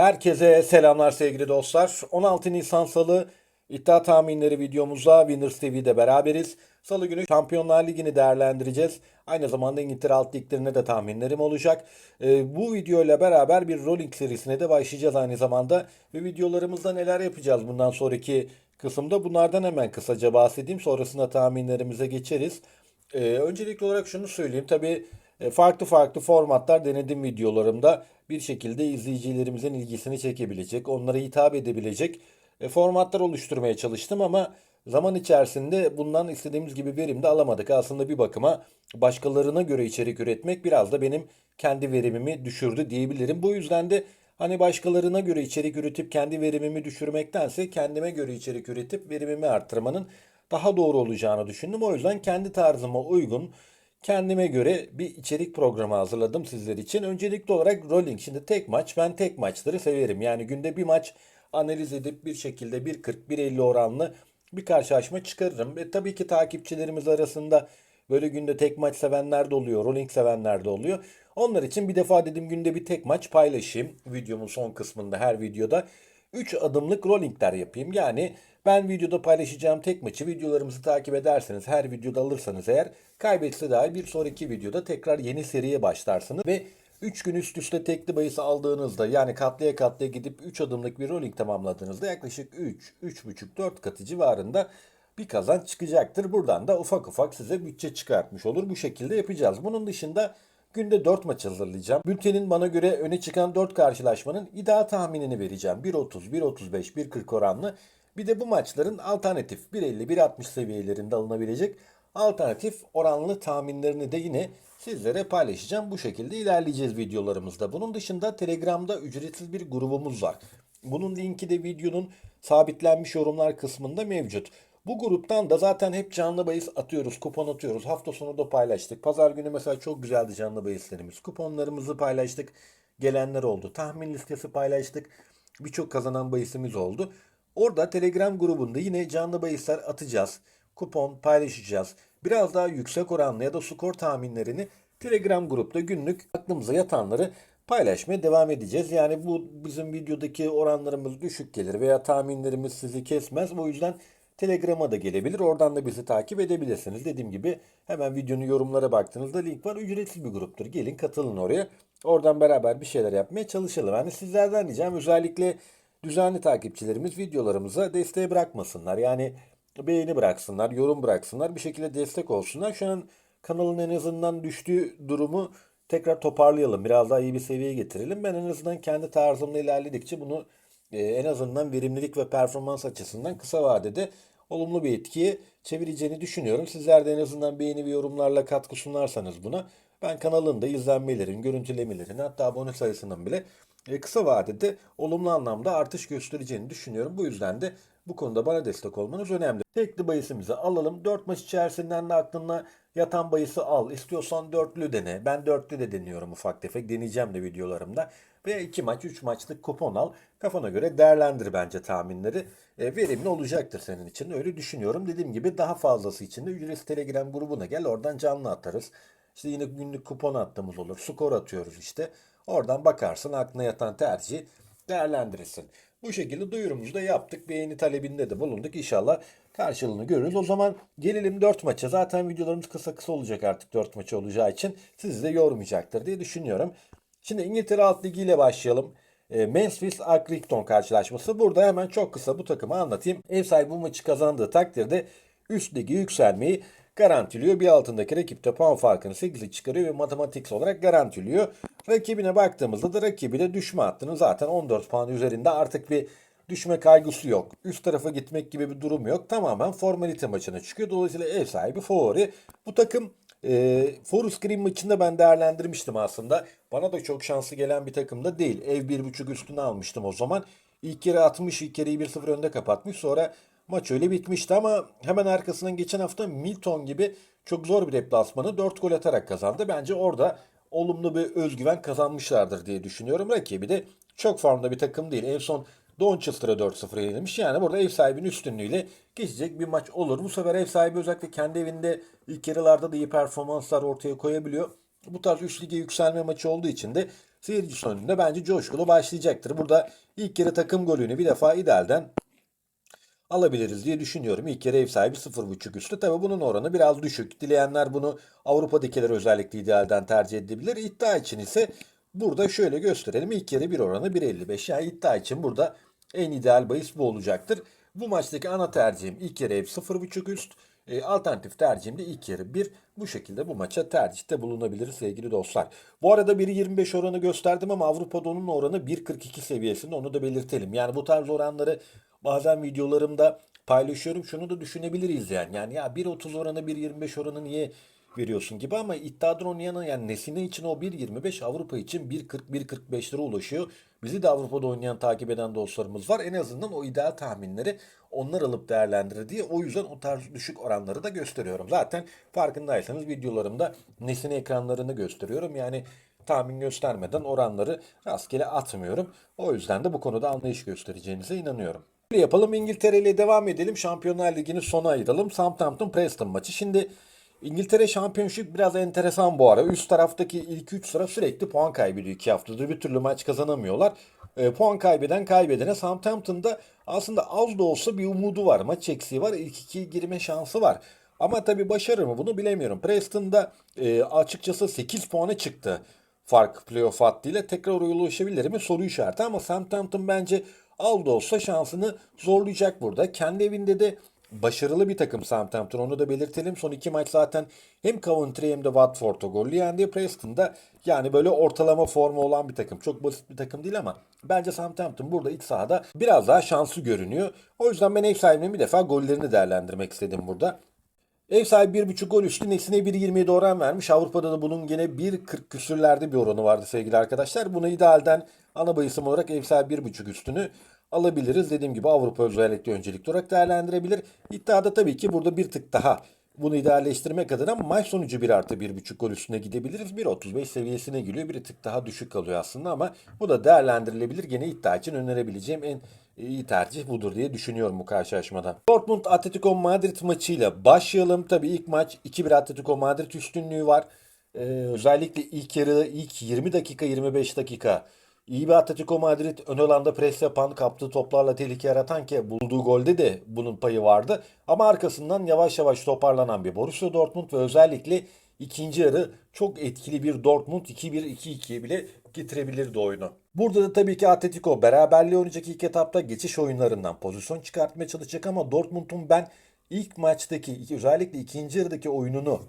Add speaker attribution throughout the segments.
Speaker 1: Herkese selamlar sevgili dostlar. 16 Nisan Salı iddia tahminleri videomuzda Winners TV'de beraberiz. Salı günü Şampiyonlar Ligi'ni değerlendireceğiz. Aynı zamanda İngiltere Alt Liglerine de tahminlerim olacak. Ee, bu video ile beraber bir rolling serisine de başlayacağız aynı zamanda. Ve videolarımızda neler yapacağız bundan sonraki kısımda bunlardan hemen kısaca bahsedeyim. Sonrasında tahminlerimize geçeriz. Ee, öncelikli olarak şunu söyleyeyim. Tabii e, farklı farklı formatlar denedim videolarımda. Bir şekilde izleyicilerimizin ilgisini çekebilecek, onlara hitap edebilecek e, formatlar oluşturmaya çalıştım ama zaman içerisinde bundan istediğimiz gibi verim de alamadık. Aslında bir bakıma başkalarına göre içerik üretmek biraz da benim kendi verimimi düşürdü diyebilirim. Bu yüzden de hani başkalarına göre içerik üretip kendi verimimi düşürmektense kendime göre içerik üretip verimimi arttırmanın daha doğru olacağını düşündüm. O yüzden kendi tarzıma uygun kendime göre bir içerik programı hazırladım sizler için. Öncelikli olarak rolling. Şimdi tek maç. Ben tek maçları severim. Yani günde bir maç analiz edip bir şekilde 1.40-1.50 oranlı bir karşılaşma çıkarırım. Ve tabii ki takipçilerimiz arasında böyle günde tek maç sevenler de oluyor. Rolling sevenler de oluyor. Onlar için bir defa dedim günde bir tek maç paylaşayım. Videomun son kısmında her videoda. 3 adımlık rollingler yapayım. Yani ben videoda paylaşacağım tek maçı videolarımızı takip ederseniz her videoda alırsanız eğer kaybetse dahi bir sonraki videoda tekrar yeni seriye başlarsınız ve 3 gün üst üste tekli bahisi aldığınızda yani katlaya katlaya gidip 3 adımlık bir rolling tamamladığınızda yaklaşık 3, 3,5-4 katı civarında bir kazanç çıkacaktır. Buradan da ufak ufak size bütçe çıkartmış olur. Bu şekilde yapacağız. Bunun dışında günde 4 maç hazırlayacağım. Bültenin bana göre öne çıkan 4 karşılaşmanın iddia tahminini vereceğim. 1.30, 1.35, 1.40 oranlı. Bir de bu maçların alternatif 1.50, 1.60 seviyelerinde alınabilecek alternatif oranlı tahminlerini de yine sizlere paylaşacağım. Bu şekilde ilerleyeceğiz videolarımızda. Bunun dışında Telegram'da ücretsiz bir grubumuz var. Bunun linki de videonun sabitlenmiş yorumlar kısmında mevcut. Bu gruptan da zaten hep canlı bahis atıyoruz, kupon atıyoruz. Hafta sonu da paylaştık. Pazar günü mesela çok güzeldi canlı bahislerimiz. Kuponlarımızı paylaştık. Gelenler oldu. Tahmin listesi paylaştık. Birçok kazanan bahisimiz oldu. Orada Telegram grubunda yine canlı bahisler atacağız. Kupon paylaşacağız. Biraz daha yüksek oranlı ya da skor tahminlerini Telegram grupta günlük aklımıza yatanları paylaşmaya devam edeceğiz. Yani bu bizim videodaki oranlarımız düşük gelir veya tahminlerimiz sizi kesmez. O yüzden Telegram'a da gelebilir. Oradan da bizi takip edebilirsiniz. Dediğim gibi hemen videonun yorumlara baktığınızda link var. Ücretsiz bir gruptur. Gelin katılın oraya. Oradan beraber bir şeyler yapmaya çalışalım. Yani sizlerden diyeceğim özellikle düzenli takipçilerimiz videolarımıza desteği bırakmasınlar. Yani beğeni bıraksınlar, yorum bıraksınlar. Bir şekilde destek olsunlar. Şu an kanalın en azından düştüğü durumu tekrar toparlayalım. Biraz daha iyi bir seviyeye getirelim. Ben en azından kendi tarzımla ilerledikçe bunu e, en azından verimlilik ve performans açısından kısa vadede olumlu bir etkiye çevireceğini düşünüyorum. Sizler de en azından beğeni ve yorumlarla katkı sunarsanız buna ben kanalın da izlenmelerin, görüntülemelerin hatta abone sayısının bile kısa vadede olumlu anlamda artış göstereceğini düşünüyorum. Bu yüzden de bu konuda bana destek olmanız önemli. Tekli bayısımızı alalım. 4 maç içerisinden de aklına yatan bayısı al. İstiyorsan dörtlü dene. Ben dörtlü de deniyorum ufak tefek. Deneyeceğim de videolarımda. Veya 2 maç 3 maçlık kupon al. Kafana göre değerlendir bence tahminleri. E, verimli olacaktır senin için. Öyle düşünüyorum. Dediğim gibi daha fazlası için de ücretsiz Telegram grubuna gel. Oradan canlı atarız. İşte yine günlük kupon attığımız olur. Skor atıyoruz işte. Oradan bakarsın aklına yatan tercihi değerlendirirsin. Bu şekilde duyurumuzu da yaptık. Beğeni talebinde de bulunduk. İnşallah karşılığını görürüz. O zaman gelelim 4 maça. Zaten videolarımız kısa kısa olacak artık 4 maçı olacağı için. Sizi de yormayacaktır diye düşünüyorum. Şimdi İngiltere Alt Ligi ile başlayalım. E, Memphis Accrington karşılaşması. Burada hemen çok kısa bu takımı anlatayım. Ev sahibi bu maçı kazandığı takdirde üst ligi yükselmeyi garantiliyor. Bir altındaki rakipte puan farkını 8'e çıkarıyor ve matematiksel olarak garantiliyor. Rakibine baktığımızda da rakibi de düşme hattının zaten 14 puan üzerinde artık bir düşme kaygısı yok. Üst tarafa gitmek gibi bir durum yok. Tamamen formalite maçına çıkıyor. Dolayısıyla ev sahibi favori. Bu takım e, Forest Green maçında ben değerlendirmiştim aslında. Bana da çok şanslı gelen bir takım da değil. Ev 1.5 üstüne almıştım o zaman. İlk kere atmış, ilk kereyi 1-0 önde kapatmış. Sonra maç öyle bitmişti ama hemen arkasından geçen hafta Milton gibi çok zor bir deplasmanı 4 gol atarak kazandı. Bence orada olumlu bir özgüven kazanmışlardır diye düşünüyorum. Rakibi de çok formda bir takım değil. En son Donchester'a 4-0 yenilmiş. Yani burada ev sahibinin üstünlüğüyle geçecek bir maç olur. Bu sefer ev sahibi özellikle kendi evinde ilk yarılarda da iyi performanslar ortaya koyabiliyor. Bu tarz üst lige yükselme maçı olduğu için de seyircisi önünde bence coşkulu başlayacaktır. Burada ilk yarı takım golünü bir defa idealden alabiliriz diye düşünüyorum. İlk kere ev sahibi 0.5 üstü. Tabi bunun oranı biraz düşük. Dileyenler bunu Avrupa'dakiler özellikle idealden tercih edebilir. İddia için ise burada şöyle gösterelim. İlk kere bir oranı 1.55. Yani iddia için burada en ideal bahis bu olacaktır. Bu maçtaki ana tercihim ilk yarı ev 0.5 üst. E, alternatif tercihim de ilk yarı 1. Bu şekilde bu maça tercihte bulunabilir sevgili dostlar. Bu arada 1.25 oranı gösterdim ama Avrupa'da onun oranı 1.42 seviyesinde onu da belirtelim. Yani bu tarz oranları bazen videolarımda paylaşıyorum. Şunu da düşünebiliriz yani. Yani ya 1.30 oranı 1.25 oranı niye veriyorsun gibi ama iddiadan oynayan yani Nesine için o 1.25 Avrupa için 1.40-1.45 lira ulaşıyor. Bizi de Avrupa'da oynayan takip eden dostlarımız var. En azından o ideal tahminleri onlar alıp değerlendirir diye o yüzden o tarz düşük oranları da gösteriyorum. Zaten farkındaysanız videolarımda Nesine ekranlarını gösteriyorum. Yani tahmin göstermeden oranları rastgele atmıyorum. O yüzden de bu konuda anlayış göstereceğinize inanıyorum. Böyle yapalım İngiltere ile devam edelim. Şampiyonlar Ligi'ni sona ayıralım. Southampton Preston maçı. Şimdi İngiltere Şampiyonşip biraz enteresan bu ara. Üst taraftaki ilk 3 sıra sürekli puan kaybediyor 2 haftadır. Bir türlü maç kazanamıyorlar. E, puan kaybeden kaybedene Southampton'da aslında az da olsa bir umudu var. Maç eksiği var. İlk 2'ye girme şansı var. Ama tabii başarır mı bunu bilemiyorum. Preston'da e, açıkçası 8 puana çıktı fark playoff hattıyla. Tekrar oraya mi soru işareti ama Southampton bence al da olsa şansını zorlayacak burada. Kendi evinde de başarılı bir takım Southampton onu da belirtelim. Son iki maç zaten hem Coventry hem de Watford'a gollü yendi. Preston'da yani böyle ortalama formu olan bir takım. Çok basit bir takım değil ama bence Southampton burada iç sahada biraz daha şanslı görünüyor. O yüzden ben ev sahibinin bir defa gollerini değerlendirmek istedim burada. Ev sahibi 1.5 gol üstü Nesine 1.27 oran vermiş. Avrupa'da da bunun gene 1.40 küsürlerde bir oranı vardı sevgili arkadaşlar. Bunu idealden ana bayısım olarak ev sahibi 1.5 üstünü alabiliriz. Dediğim gibi Avrupa özellikle öncelikli olarak değerlendirebilir. İddiada tabii ki burada bir tık daha bunu idealleştirmek adına maç sonucu 1 artı 1.5 gol üstüne gidebiliriz. 1.35 seviyesine geliyor. Bir tık daha düşük kalıyor aslında ama bu da değerlendirilebilir. Gene iddia için önerebileceğim en iyi tercih budur diye düşünüyorum bu karşılaşmada. Dortmund Atletico Madrid maçıyla başlayalım. Tabii ilk maç 2-1 Atletico Madrid üstünlüğü var. Ee, özellikle ilk yarı ilk 20 dakika 25 dakika iyi bir Atletico Madrid ön alanda pres yapan kaptığı toplarla tehlike yaratan ki bulduğu golde de bunun payı vardı. Ama arkasından yavaş yavaş toparlanan bir Borussia Dortmund ve özellikle ikinci yarı çok etkili bir Dortmund 2-1-2-2'ye bile getirebilirdi oyunu. Burada da tabii ki Atletico beraberliği oynayacak ilk etapta geçiş oyunlarından pozisyon çıkartmaya çalışacak ama Dortmund'un ben ilk maçtaki özellikle ikinci yarıdaki oyununu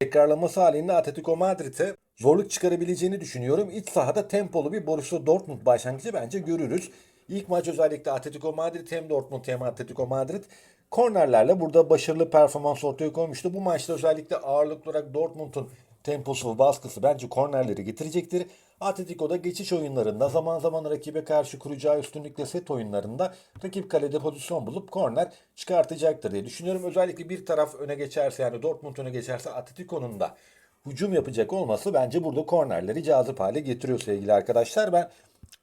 Speaker 1: tekrarlaması halinde Atletico Madrid'e zorluk çıkarabileceğini düşünüyorum. İç sahada tempolu bir Borussia Dortmund başlangıcı bence görürüz. İlk maç özellikle Atletico Madrid hem Dortmund hem Atletico Madrid kornerlerle burada başarılı performans ortaya koymuştu. Bu maçta özellikle ağırlıklı olarak Dortmund'un temposu ve baskısı bence kornerleri getirecektir. Atletico'da geçiş oyunlarında zaman zaman rakibe karşı kuracağı üstünlükle set oyunlarında rakip kalede pozisyon bulup korner çıkartacaktır diye düşünüyorum. Özellikle bir taraf öne geçerse yani Dortmund öne geçerse Atletico'nun da hücum yapacak olması bence burada kornerleri cazip hale getiriyor sevgili arkadaşlar. Ben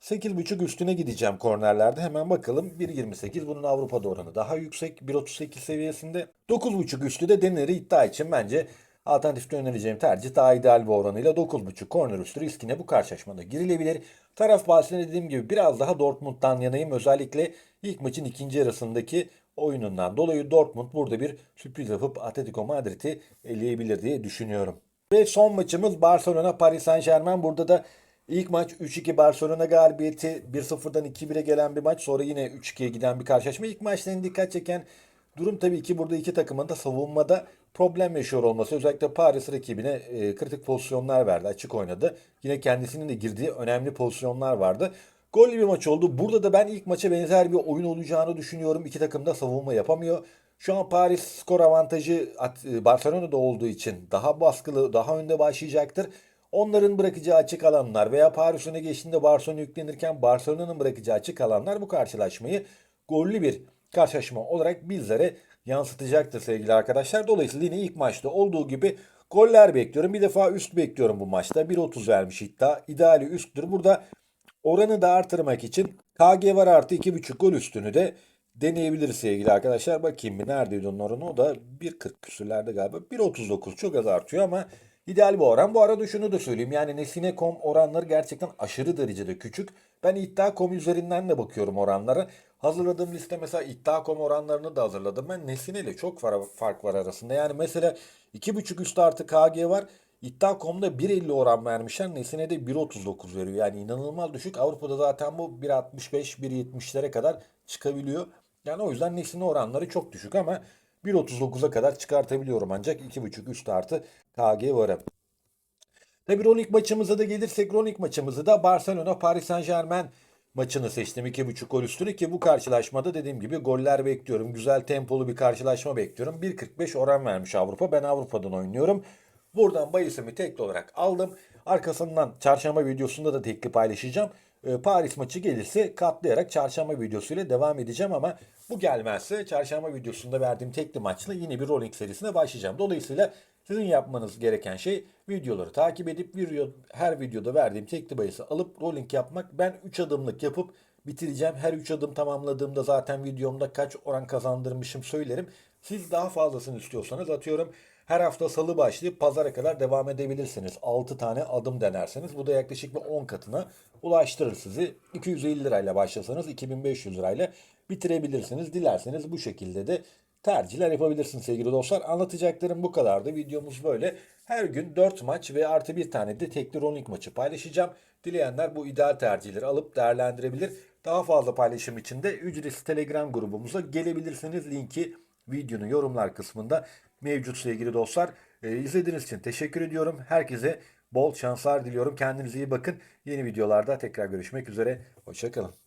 Speaker 1: 8.5 üstüne gideceğim kornerlerde. Hemen bakalım. 1.28 bunun Avrupa'da oranı daha yüksek. 1.38 seviyesinde. 9.5 üstü de deneri iddia için bence alternatifte önereceğim tercih daha ideal bir oranıyla 9.5 korner üstü riskine bu karşılaşmada girilebilir. Taraf bahsinde dediğim gibi biraz daha Dortmund'dan yanayım. Özellikle ilk maçın ikinci yarısındaki oyunundan dolayı Dortmund burada bir sürpriz yapıp Atletico Madrid'i eleyebilir diye düşünüyorum. Ve son maçımız Barcelona Paris Saint Germain. Burada da ilk maç 3-2 Barcelona galibiyeti 1-0'dan 2-1'e gelen bir maç. Sonra yine 3-2'ye giden bir karşılaşma. İlk maçta en dikkat çeken durum tabii ki burada iki takımın da savunmada problem yaşıyor olması. Özellikle Paris rakibine e, kritik pozisyonlar verdi. Açık oynadı. Yine kendisinin de girdiği önemli pozisyonlar vardı. Gollü bir maç oldu. Burada da ben ilk maça benzer bir oyun olacağını düşünüyorum. İki takım da savunma yapamıyor. Şu an Paris skor avantajı Barcelona'da olduğu için daha baskılı, daha önde başlayacaktır. Onların bırakacağı açık alanlar veya Paris öne geçtiğinde Barcelona yüklenirken Barcelona'nın bırakacağı açık alanlar bu karşılaşmayı gollü bir karşılaşma olarak bizlere yansıtacaktır sevgili arkadaşlar. Dolayısıyla yine ilk maçta olduğu gibi goller bekliyorum. Bir defa üst bekliyorum bu maçta. 1.30 vermiş iddia. İdeali üsttür. Burada oranı da artırmak için KG var artı 2.5 gol üstünü de deneyebiliriz sevgili arkadaşlar. Bakayım bir neredeydi oranı? O da 1.40 küsürlerde galiba. 1.39 çok az artıyor ama ideal bir oran. Bu arada şunu da söyleyeyim. Yani Nesine.com oranları gerçekten aşırı derecede küçük. Ben iddia.com üzerinden de bakıyorum oranlara. Hazırladığım liste mesela iddia.com oranlarını da hazırladım. Ben Nesine ile çok far- fark var arasında. Yani mesela 2.5 üstü artı KG var. İddia.com'da 1.50 oran vermişler. Nesine'de 1.39 veriyor. Yani inanılmaz düşük. Avrupa'da zaten bu 1.65, 1.70'lere kadar çıkabiliyor. Yani o yüzden Nesine oranları çok düşük ama 1.39'a kadar çıkartabiliyorum ancak 2.5 üst artı KG varı. Tabii Rolik maçımıza da gelirsek Rolik maçımızı da Barcelona Paris Saint Germain maçını seçtim. 2.5 gol üstüne ki bu karşılaşmada dediğim gibi goller bekliyorum. Güzel tempolu bir karşılaşma bekliyorum. 1.45 oran vermiş Avrupa. Ben Avrupa'dan oynuyorum. Buradan bahisimi tekli olarak aldım. Arkasından çarşamba videosunda da tekli paylaşacağım. Ee, Paris maçı gelirse katlayarak çarşamba videosuyla devam edeceğim ama bu gelmezse çarşamba videosunda verdiğim tekli maçla yine bir rolling serisine başlayacağım. Dolayısıyla sizin yapmanız gereken şey videoları takip edip video, her videoda verdiğim tekli bahisi alıp rolling yapmak. Ben 3 adımlık yapıp bitireceğim. Her 3 adım tamamladığımda zaten videomda kaç oran kazandırmışım söylerim. Siz daha fazlasını istiyorsanız atıyorum her hafta salı başlayıp pazara kadar devam edebilirsiniz. 6 tane adım denerseniz bu da yaklaşık bir 10 katına ulaştırır sizi. 250 lirayla başlasanız 2500 lirayla bitirebilirsiniz. Dilerseniz bu şekilde de tercihler yapabilirsiniz sevgili dostlar. Anlatacaklarım bu kadardı. Videomuz böyle. Her gün 4 maç ve artı bir tane de tekli rolling maçı paylaşacağım. Dileyenler bu ideal tercihleri alıp değerlendirebilir. Daha fazla paylaşım için de ücretsiz Telegram grubumuza gelebilirsiniz. Linki videonun yorumlar kısmında mevcut sevgili dostlar. Ee, izlediğiniz için teşekkür ediyorum. Herkese bol şanslar diliyorum. Kendinize iyi bakın. Yeni videolarda tekrar görüşmek üzere. Hoşçakalın.